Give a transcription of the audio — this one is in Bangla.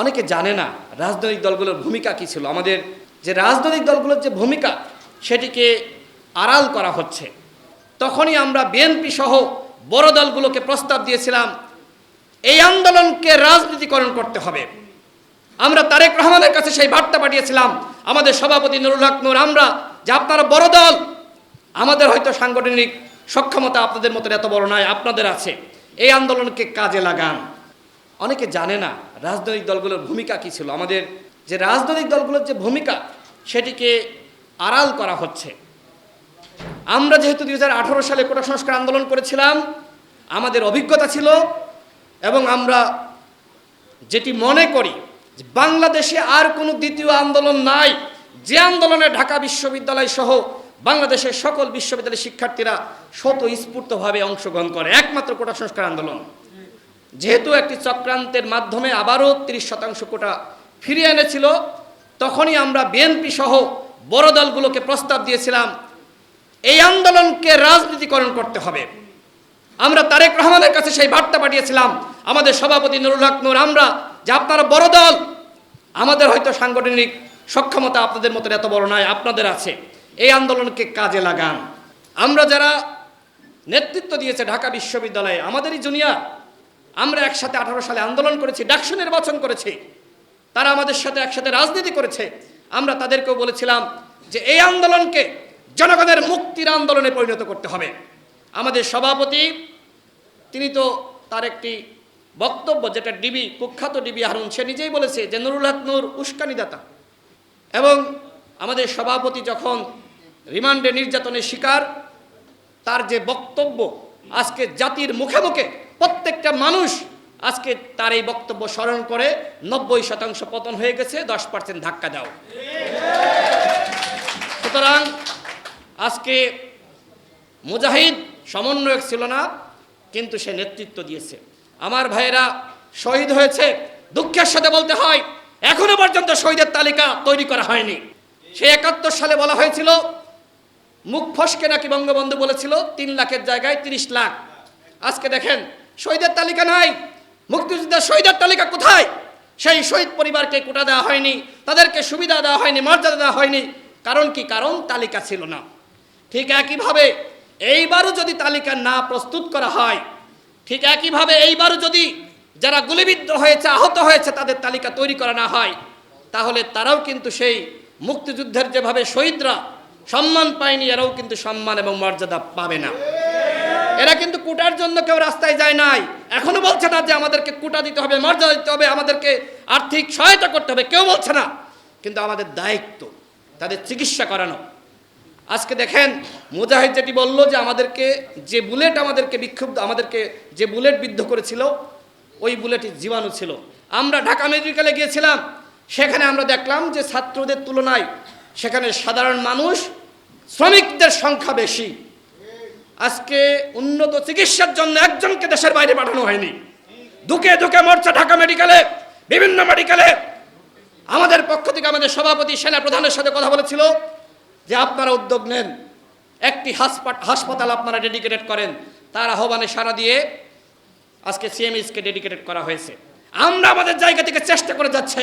অনেকে জানে না রাজনৈতিক দলগুলোর ভূমিকা কী ছিল। আমাদের যে রাজনৈতিক দলগুলোর যে ভূমিকা, সেটিকে আড়াল করা হচ্ছে। তখনই আমরা বিএনপি সহ বড় দলগুলোকে প্রস্তাব দিয়েছিলাম, এই আন্দোলনকে রাজনীতিকরণ করতে হবে। আমরা তারেক রহমানের কাছে সেই বার্তা পাঠিয়েছিলাম, আমাদের সভাপতি নুরুল হক নূর, আমরা যে আপনারা বড় দল, আমাদের হয়তো সাংগঠনিক সক্ষমতা আপনাদের মতো এত বড় নয়, আপনাদের আছে। এই আন্দোলনকে কাজে লাগান। অনেকে জানে না রাজনৈতিক দলগুলোর ভূমিকা কী ছিল। আমাদের যে রাজনৈতিক দলগুলোর যে ভূমিকা, সেটিকে আড়াল করা হচ্ছে। আমরা যেহেতু দুই হাজার আঠারো সালে কোটা সংস্কার আন্দোলন করেছিলাম, আমাদের অভিজ্ঞতা ছিল এবং আমরা যেটি মনে করি বাংলাদেশে আর কোনো দ্বিতীয় আন্দোলন নাই। যে আন্দোলনে ঢাকা বিশ্ববিদ্যালয় সহ বাংলাদেশের সকল বিশ্ববিদ্যালয়ের শিক্ষার্থীরা স্বতঃস্ফূর্তভাবে অংশগ্রহণ করে। একমাত্র কোটা সংস্কার আন্দোলন। যেহেতু একটি চক্রান্তের মাধ্যমে আবারও তিরিশ শতাংশ কোটা ফিরিয়ে এনেছিল, তখনই আমরা বিএনপি সহ বড় দলগুলোকে প্রস্তাব দিয়েছিলাম, এই আন্দোলনকে রাজনীতিকরণ করতে হবে। আমরা তারেক রহমানের কাছে সেই বার্তা পাঠিয়েছিলাম, আমাদের সভাপতি নুরুল হক নূর, আমরা যে আপনারা বড় দল, আমাদের হয়তো সাংগঠনিক সক্ষমতা আপনাদের মতো এত বড় নয়, আপনাদের আছে। এই আন্দোলনকে কাজে লাগান। আমরা যারা নেতৃত্ব দিয়েছে ঢাকা বিশ্ববিদ্যালয়ে, আমাদেরই জুনিয়র আমরা একসাথে আঠারো সালে আন্দোলন করেছি, ডাকসু নির্বাচন করেছি। তারা আমাদের সাথে একসাথে রাজনীতি করেছে। আমরা তাদেরকেও বলেছিলাম যে এই আন্দোলনকে জনগণের মুক্তির আন্দোলনে পরিণত করতে হবে। আমাদের সভাপতি, তিনি তো তার একটি বক্তব্য, যেটা ডিবি, কুখ্যাত ডিবি হারুন, সে নিজেই বলেছে যে নুরুল হক নূর উস্কানিদাতা। এবং আমাদের সভাপতি যখন রিমান্ডে নির্যাতনের শিকার, তার যে বক্তব্য আজকে জাতির মুখে মুখে প্রত্যেকটা মানুষ আজকে তার এই বক্তব্য স্মরণ করে নব্বই শতাংশ পতন হয়ে গেছে, দশ পার্সেন্ট ধাক্কা দাও। সুতরাং আজকে মুজাহিদ সমন্বয়ক ছিল না, কিন্তু সে নেতৃত্ব দিয়েছে। আমার ভাইয়েরা শহীদ হয়েছে, দুঃখের সাথে বলতে হয়, এখনও পর্যন্ত শহীদের তালিকা তৈরি করা হয়নি। সে একাত্তর সালে বলা হয়েছিল, মুখ ফসকে নাকি বঙ্গবন্ধু বলেছিল, তিন লাখের জায়গায় তিরিশ লাখ। আজকে দেখেন শহীদের তালিকা নাই। মুক্তিযুদ্ধের শহীদের তালিকা কোথায়? সেই শহীদ পরিবারকে কোটা দেওয়া হয়নি, তাদেরকে সুবিধা দেওয়া হয়নি, মর্যাদা দেওয়া হয়নি। কারণ কি? কারণ তালিকা ছিল না। ঠিক একইভাবে এইবারও যদি তালিকা না প্রস্তুত করা হয়, ঠিক একইভাবে এইবারও যদি যারা গুলিবিদ্ধ হয়েছে, আহত হয়েছে, তাদের তালিকা তৈরি করা না হয়, তাহলে তারাও কিন্তু সেই মুক্তিযুদ্ধের যেভাবে শহীদরা সম্মান পায়নি, এরাও কিন্তু সম্মান এবং মর্যাদা পাবে না। এরা কিন্তু কুটার জন্য কেউ রাস্তায় যায় নাই। এখনও বলছে না যে আমাদেরকে কুটা দিতে হবে মর্যাদা দিতে হবে, আমাদেরকে আর্থিক সহায়তা করতে হবে, কেউ বলছে না। কিন্তু আমাদের দায়িত্ব, তাদের চিকিৎসা করানো। আজকে দেখেন, মুজাহিদ যেটি বলল যে আমাদেরকে যে বুলেট আমাদেরকে বিক্ষুব্ধ, আমাদেরকে যে বুলেট বিদ্ধ করেছিল, ওই বুলেটের জীবাণু ছিল। আমরা ঢাকা মেডিকেলে গিয়েছিলাম, সেখানে আমরা দেখলাম যে ছাত্রদের তুলনায় সেখানে সাধারণ মানুষ শ্রমিকদের সংখ্যা বেশি। আজকে উন্নত চিকিৎসার জন্য একজনকে দেশের বাইরে পাঠানো হয়নি। দুকে দুকে মরছে ঢাকা মেডিকেলে, বিভিন্ন মেডিকেলে। আমাদের পক্ষ থেকে আমাদের সভাপতি, সেনা প্রধানের সাথে কথা বলেছিল যে আপনারা উদ্যোগ নেন। একটি হাসপাত হাসপাতাল আপনারা ডেডিকেটেড করেন। তার আহ্বানে সাড়া দিয়ে আজকে সিএমএসকে ডেডিকেটেড করা হয়েছে। আমরা আমাদের জায়গা থেকে চেষ্টা করে যাচ্ছে।